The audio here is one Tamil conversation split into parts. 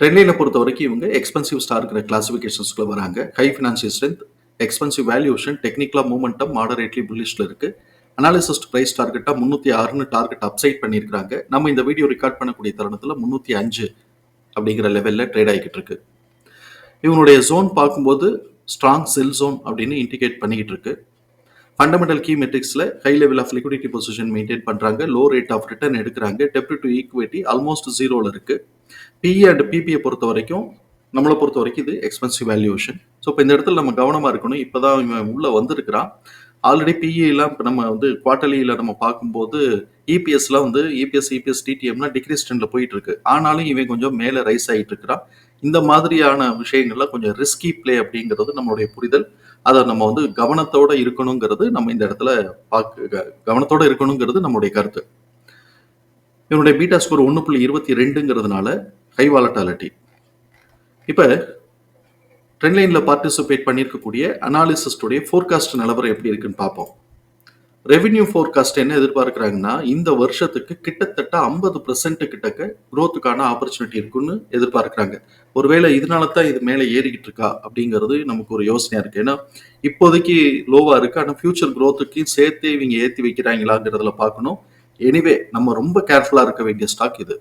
ட்ரெண்ட்லைனை பொறுத்த வரைக்கும் இவங்க எக்ஸ்பென்சிவ் ஸ்டார்க்கிற கிளாசிஃபிகேஷன்ஸ்குள்ள வராங்க. High financial strength expensive valuation டெக்னிக்கலாக மூமெண்டம் மாடரேட்லி புல்லிஷில் இருக்கு. அனாலிசிஸ்ட் பிரைஸ் டார்கெட்டாக முந்நூற்றி ஆறுன்னு டார்கெட் அப்சைட் பண்ணியிருக்காங்க நம்ம இந்த வீடியோ ரெக்கார்ட் பண்ணக்கூடிய தருணத்தில் முந்நூற்றி அஞ்சு அப்படிங்கிற லெவலில் ட்ரேட் ஆகிக்கிட்டு இருக்கு. இவனுடைய ஜோன் பார்க்கும்போது ஸ்ட்ராங் செல் ஜோன் அப்படின்னு இண்டிகேட் பண்ணிக்கிட்டு இருக்கு. Fundamental key மெட்ரிக்ஸில் high level of liquidity position maintain பண்ணுறாங்க லோ ரேட் ஆஃப் ரிட்டர்ன் எடுக்கிறாங்க. டெப்ட் டு ஈக்விட்டி ஆல்மோஸ்ட் ஜீரோவில் இருக்குது பிஇ அண்ட் பிபியை பொறுத்த வரைக்கும் நம்மளை பொறுத்த வரைக்கும் இது எக்ஸ்பென்சிவ் வேல்யூவேஷன் ஸோ இப்போ இந்த இடத்துல நம்ம கவனமாக இருக்கணும். இப்போ தான் இவன் உள்ளே வந்திருக்கிறான். ஆல்ரெடி பிஇலாம் இப்போ நம்ம வந்து குவார்டர்லியில் நம்ம பார்க்கும்போது இபிஎஸ்லாம் வந்து இபிஎஸ் இபிஎஸ் டிடிஎம்லாம் டிக்ரீஸ் ட்ரெண்டில் போயிட்டு இருக்கு. ஆனாலும் இவன் கொஞ்சம் மேலே ரைஸ் ஆகிட்டு இருக்கிறான். இந்த மாதிரியான விஷயங்கள்லாம் கொஞ்சம் ரிஸ்கி பிளே அப்படிங்கிறது நம்மளுடைய புரிதல். அதை நம்ம வந்து கவனத்தோட இருக்கணுங்கிறது நம்ம இந்த இடத்துல பார்க்க கவனத்தோட இருக்கணுங்கிறது நம்மளுடைய கருத்து. இவனுடைய பீட்டா ஸ்கோர் ஒன்று புள்ளி இருபத்தி ரெண்டுங்கிறதுனால ஹை வாலட்டாலிட்டி இப்போ ட்ரெண்ட் லைனில் பார்ட்டிசிபேட் பண்ணியிருக்கக்கூடிய அனாலிசிஸ்டுடைய ஃபோர்காஸ்ட் நிலவரம் எப்படி இருக்குன்னு பார்ப்போம். ரெவென்யூ ஃபோர்காஸ்ட் என்ன எதிர்பார்க்குறாங்கன்னா இந்த வருஷத்துக்கு கிட்டத்தட்ட ஐம்பது பர்சன்ட் கிட்டக்க க்ரோத்துக்கான ஆப்பர்ச்சுனிட்டி இருக்குன்னு எதிர்பார்க்குறாங்க. ஒருவேளை இதனால தான் இது மேலே ஏறிக்கிட்டு இருக்கா அப்படிங்கிறது நமக்கு ஒரு யோசனையாக இருக்குது ஏன்னா இப்போதைக்கு லோவாக இருக்குது ஆனால் ஃபியூச்சர் growth-க்கு சேர்த்தே இவங்க ஏற்றி வைக்கிறாங்களாங்கிறதுல பார்க்கணும். எனிவே நம்ம ரொம்ப கேர்ஃபுல்லாக இருக்க வேண்டிய ஸ்டாக் இது.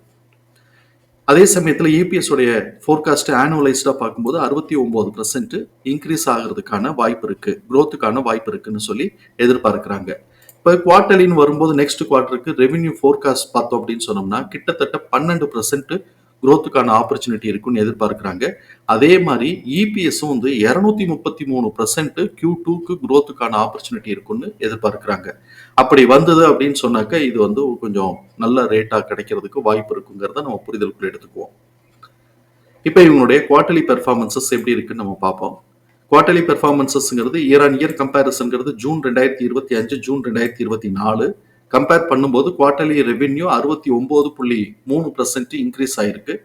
அதே சமயத்தில் இபிஎஸ் உடைய ஃபோர்காஸ்ட் ஆனுவலைஸ்டாக பார்க்கும்போது அறுபத்தி ஒம்பது பர்சன்ட் இன்க்ரீஸ் ஆகிறதுக்கான வாய்ப்பு இருக்கு. குரோத்துக்கான வாய்ப்பு இருக்குன்னு சொல்லி எதிர்பார்க்குறாங்க. இப்போ குவார்டர்லின்னு வரும்போது நெக்ஸ்ட் குவார்ட்டருக்கு ரெவென்யூ ஃபோர்காஸ்ட் பார்த்தோம் அப்படின்னு சொன்னோம்னா கிட்டத்தட்ட பன்னெண்டு பர்சன்ட் குரோத்துக்கான ஆப்பர்ச்சுனிட்டி இருக்குன்னு எதிர்பார்க்குறாங்க. அதே மாதிரி இபிஎஸும் வந்து இரநூத்தி முப்பத்தி மூணு பர்சன்ட் கியூ டூக்கு குரோத்துக்கான ஆப்பர்ச்சுனிட்டி இருக்குன்னு எதிர்பார்க்குறாங்க. அப்படி வந்தது அப்படின்னு சொன்னாக்க இது வந்து கொஞ்சம் நல்ல ரேட்டா கிடைக்கிறதுக்கு வாய்ப்பு இருக்குங்கிறத நம்ம புரிதலுக்குள்ள எடுத்துக்குவோம். இப்போ இவங்களுடைய குவார்டர்லி பெர்ஃபார்மன்சஸ் எப்படி இருக்குன்னு நம்ம பார்ப்போம். குவார்டர்லி பெர்ஃபார்மன்சஸ்ங்கிறது இயர் ஆன் இயர் கம்பேரிசன்ங்கிறது ஜூன் ரெண்டாயிரத்தி இருபத்தி அஞ்சு ஜூன் ரெண்டாயிரத்தி இருபத்தி நாலு கம்பேர் பண்ணும்போது குவார்டர்லி ரெவென்யூ அறுபத்தி ஒம்பது புள்ளி மூணு பர்சன்ட் இன்க்ரீஸ் ஆயிருக்கு.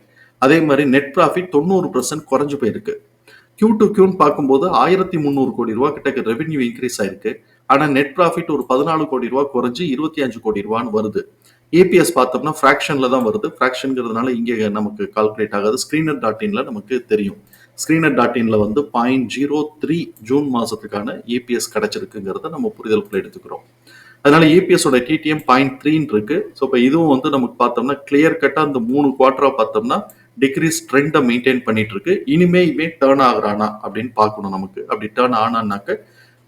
அதே மாதிரி நெட் ப்ராஃபிட் தொண்ணூறு பர்சன்ட் குறைஞ்சு போயிருக்கு. கியூ டு கியூன்னு பார்க்கும்போது ஆயிரத்தி முந்நூறு கோடி ரூபா கிட்ட ரெவென்யூ இன்க்ரீஸ் ஆயிருக்கு. ஆனால் நெட் ப்ராஃபிட் ஒரு பதினாலு கோடி ரூபா குறைஞ்சு இருபத்தி அஞ்சு கோடி ரூபான்னு வருது. ஏபிஎஸ் பார்த்தோம்னா ஃப்ராக்ஷனில் தான் வருது. ஃப்ராக்ஷனுங்கிறதுனால இங்கே நமக்கு கால்குலேட் ஆகாது. ஸ்க்ரீனர் டாட் இன்ல நமக்கு தெரியும். ஸ்க்ரீனர் டாட் இன்ல வந்து பாயிண்ட் ஜீரோ த்ரீ ஜூன் மாதத்துக்கான ஏபிஎஸ் கிடைச்சிருக்குங்கிறத நம்ம புரிதலுக்குள்ள எடுத்துக்கிறோம். அதனால ஏபிஎஸோட டிடிஎம் பாயிண்ட் த்ரீன்னு இருக்கு. ஸோ இப்போ இதுவும் வந்து நமக்கு பார்த்தோம்னா கிளியர் கட்டா அந்த மூணு குவார்டரா பார்த்தோம்னா டிகிரீஸ் ட்ரெண்டை மெயின்டைன் பண்ணிட்டு இருக்கு. இனிமே இவன் டேர்ன் ஆகுறானா அப்படின்னு பார்க்கணும் நமக்கு. அப்படி டேர்ன் ஆனான்னாக்க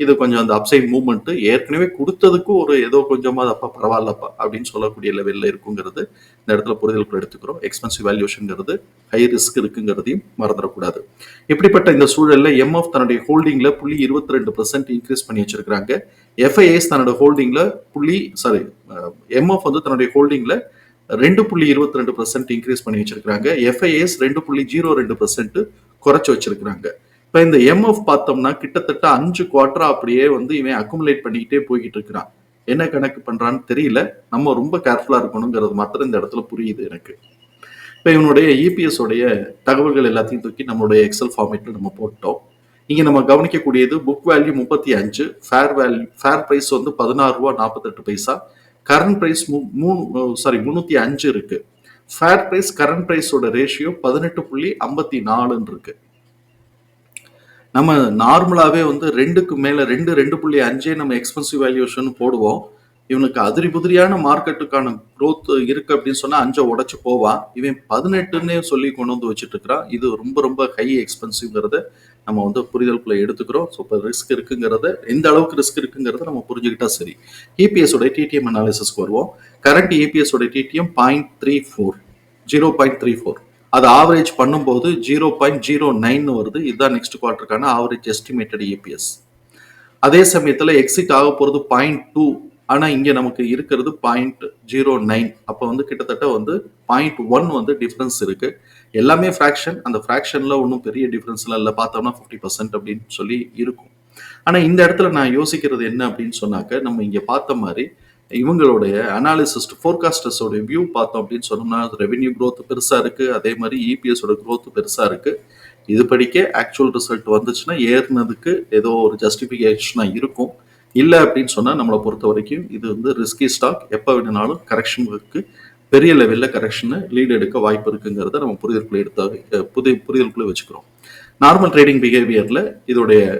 இது கொஞ்சம் அந்த அப்சைட் மூமெண்ட்டு ஏற்கனவே கொடுத்ததுக்கும் ஒரு ஏதோ கொஞ்சமாக அப்பா பரவாயில்லப்பா அப்படின்னு சொல்லக்கூடிய லெவலில் இருக்குங்கிறது இந்த இடத்துல புரிதலுக்குள் எடுத்துக்கிறோம். எக்ஸ்பென்சிவ் வேல்யூஷனுங்கிறது ஹை ரிஸ்க் இருக்குங்கிறதையும் மறந்துடக்கூடாது. இப்படிப்பட்ட இந்த சூழலில் எம்எஃப் தன்னுடைய ஹோல்டிங்கில் புள்ளி இருபத்தி ரெண்டு பர்சன்ட் இன்க்ரீஸ் பண்ணி வச்சிருக்கிறாங்க. எஃப்ஐஎஸ் தன்னோட ஹோல்டிங்கில் புள்ளி சாரி எம்எஃப் வந்து தன்னுடைய ஹோல்டிங்கில் ரெண்டு புள்ளி இருபத்தி ரெண்டு பர்சன்ட் இன்க்ரீஸ் பண்ணி வச்சிருக்கிறாங்க. எஃப்ஐஎஸ் ரெண்டு புள்ளி ஜீரோ ரெண்டு பர்சன்ட் குறைச்சி வச்சிருக்கிறாங்க. இப்போ இந்த எம்எஃப் பார்த்தோம்னா கிட்டத்தட்ட அஞ்சு குவார்டரா அப்படியே வந்து இவன் அக்குமுலேட் பண்ணிக்கிட்டே போய்கிட்டு இருக்கிறான். என்ன கணக்கு பண்றான்னு தெரியல. நம்ம ரொம்ப கேர்ஃபுல்லா இருக்கணுங்கிறது மாத்திரம் இந்த இடத்துல புரியுது எனக்கு. இப்போ இவனுடைய இபிஎஸ் உடைய தகவல்கள் எல்லாத்தையும் தூக்கி நம்மளுடைய எக்ஸல் ஃபார்மேட்டில் நம்ம போட்டோம். இங்கே நம்ம கவனிக்கக்கூடியது புக் வேல்யூ முப்பத்தி அஞ்சு ஃபேர் வேல்யூ ஃபேர் ப்ரைஸ் வந்து பதினாறு ரூபா நாற்பத்தெட்டு பைசா. கரண்ட் ப்ரைஸ் மூணு சாரி முந்நூற்றி அஞ்சு இருக்கு. ஃபேர் ப்ரைஸ் கரண்ட் ப்ரைஸோட ரேஷியோ பதினெட்டு புள்ளி ஐம்பத்தி நாலுன்னு இருக்கு. நம்ம நார்மலாகவே வந்து ரெண்டுக்கு மேலே ரெண்டு ரெண்டு புள்ளி அஞ்சே நம்ம எக்ஸ்பென்சிவ் வேல்யூஷன் போடுவோம். இவனுக்கு அதிரி புதிரியான மார்க்கெட்டுக்கான குரோத் இருக்கு அப்படின்னு சொன்னா அஞ்சை உடைச்சு போவான் இவன் பதினெட்டுன்னே சொல்லி கொண்டு வந்து வச்சுட்டு இருக்கிறான் இது ரொம்ப ரொம்ப ஹை எக்ஸ்பென்சிவ்ங்கிறத நம்ம வந்து புரிதலுக்குள்ள எடுத்துக்கிறோம். ஸோ இப்போ ரிஸ்க் இருக்குங்கிறத எந்த அளவுக்கு ரிஸ்க் இருக்குங்கிறத நம்ம புரிஞ்சுக்கிட்டா சரி. இபிஎஸ் உடைய டிடிஎம் அனாலிசிஸ்க்கு வருவோம். கரண்ட் இபிஎஸ் உடைய TTM point three four zero point three four அது ஆவரேஜ் பண்ணும்போது ஜீரோ பாயிண்ட் ஜீரோ நைன் வருது. இதுதான் நெக்ஸ்ட் குவார்ட்டருக்கான ஆவரேஜ் எஸ்டிமேட்டட் இபிஎஸ் அதே சமயத்தில் எக்ஸிட் ஆக போகிறது பாயிண்ட் டூ ஆனால் இங்கே நமக்கு இருக்கிறது பாயிண்ட் ஜீரோ நைன் அப்போ வந்து கிட்டத்தட்ட வந்து பாயிண்ட் ஒன் வந்து டிஃப்ரென்ஸ் இருக்குது எல்லாமே ஃப்ராக்ஷன் அந்த ஃப்ராக்ஷனில் ஒன்றும் பெரிய டிஃப்ரென்ஸ்லாம் இல்லை. பார்த்தோம்னா ஃபிஃப்டி பர்சன்ட் அப்படின்னு சொல்லி இருக்கும். ஆனால் இந்த இடத்துல நான் யோசிக்கிறது என்ன அப்படின்னு சொன்னாக்க நம்ம இங்கே பார்த்த மாதிரி இவங்களுடைய அனாலிசிஸ்ட் ஃபோர்காஸ்டர்ஸோட வியூ பார்த்தோம் அப்படின்னு சொன்னோம்னா ரெவென்யூ க்ரோத் பெருசாக இருக்குது அதே மாதிரி இபிஎஸோட க்ரோத் பெருசாக இருக்குது இது படிக்க ஆக்சுவல் ரிசல்ட் வந்துச்சுன்னா ஏறினதுக்கு ஏதோ ஒரு ஜஸ்டிஃபிகேஷனாக இருக்கும். இல்லை அப்படின்னு சொன்னால் நம்மளை பொறுத்த வரைக்கும் இது வந்து ரிஸ்கி ஸ்டாக் எப்போ வேணுனாலும் கரெக்ஷனுக்கு பெரிய லெவலில் கரெக்ஷனை லீடு எடுக்க வாய்ப்பு இருக்குங்கிறத நம்ம புரிதலுக்குள்ள எடுத்த அஹ் புதிய வச்சுக்கிறோம். நார்மல் ட்ரேடிங் பிஹேவியரில் இதோடைய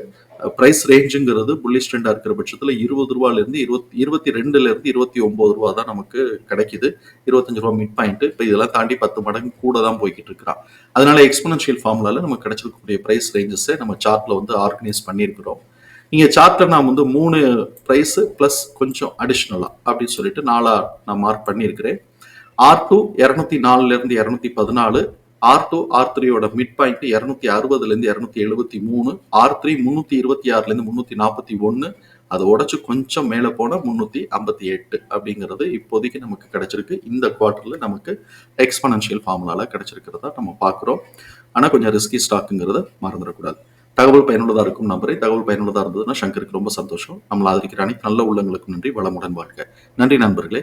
ப்ரைஸ் ரேஞ்சுங்கிறது புல்லிஷ் ட்ரெண்டாக இருக்கிற பட்சத்தில் இருபது ரூபாலேருந்து இருபத்தி இருபத்தி ரெண்டுலேருந்து இருபத்தி ஒம்பது ரூபா தான் நமக்கு கிடைக்குது. இருபத்தஞ்சு ரூபா மிட் பாயிண்ட் இப்போ இதெல்லாம் தாண்டி பத்து மடங்கு கூட தான் போய்கிட்டு இருக்கிறான். அதனால எக்ஸ்பனன்ஷியல் ஃபார்முலாவில் நமக்கு கிடைச்சிருக்கக்கூடிய பிரைஸ் ரேஞ்சஸை நம்ம சார்ட்டில் வந்து ஆர்கனைஸ் பண்ணியிருக்கிறோம். இங்கே சார்ட்டில் நான் வந்து மூணு ப்ரைஸு ப்ளஸ் கொஞ்சம் அடிஷ்னலாக அப்படின்னு சொல்லிட்டு நாலாக நான் மார்க் பண்ணியிருக்கிறேன். ஆர் டூ இரநூத்தி நாலுலேருந்து இரநூத்தி பதினாலு ஆர் டூ ஆர் த்ரீயோட மிட் பாயிண்ட் இரநூத்தி அறுபதுலேருந்து இரநூத்தி எழுபத்தி மூணு ஆர் த்ரீ முன்னூத்தி இருபத்தி ஆறுலேருந்து இருந்து நாற்பத்தி ஒன்று அதை உடச்சு கொஞ்சம் மேலே போனால் முந்நூற்றி ஐம்பத்தி எட்டு அப்படிங்கிறது இப்போதைக்கு நமக்கு கிடைச்சிருக்கு. இந்த குவார்ட்டரில் நமக்கு எக்ஸ்பனன்ஷியல் ஃபார்முலாவில் கிடைச்சிருக்கிறதா நம்ம பார்க்குறோம். ஆனால் கொஞ்சம் ரிஸ்கி ஸ்டாக்குங்கிறத மறந்துடக்கூடாது. தகவல் பயனுள்ளதாக இருக்கும் நம்பரை. தகவல் பயனுள்ளதாக இருந்ததுன்னா சங்கருக்கு ரொம்ப சந்தோஷம். நம்மளை ஆதரிக்கிற அனைத்து நல்ல உள்ளங்களுக்கும் நன்றி. வளமுடன் வாழ்க. நன்றி நண்பர்களே.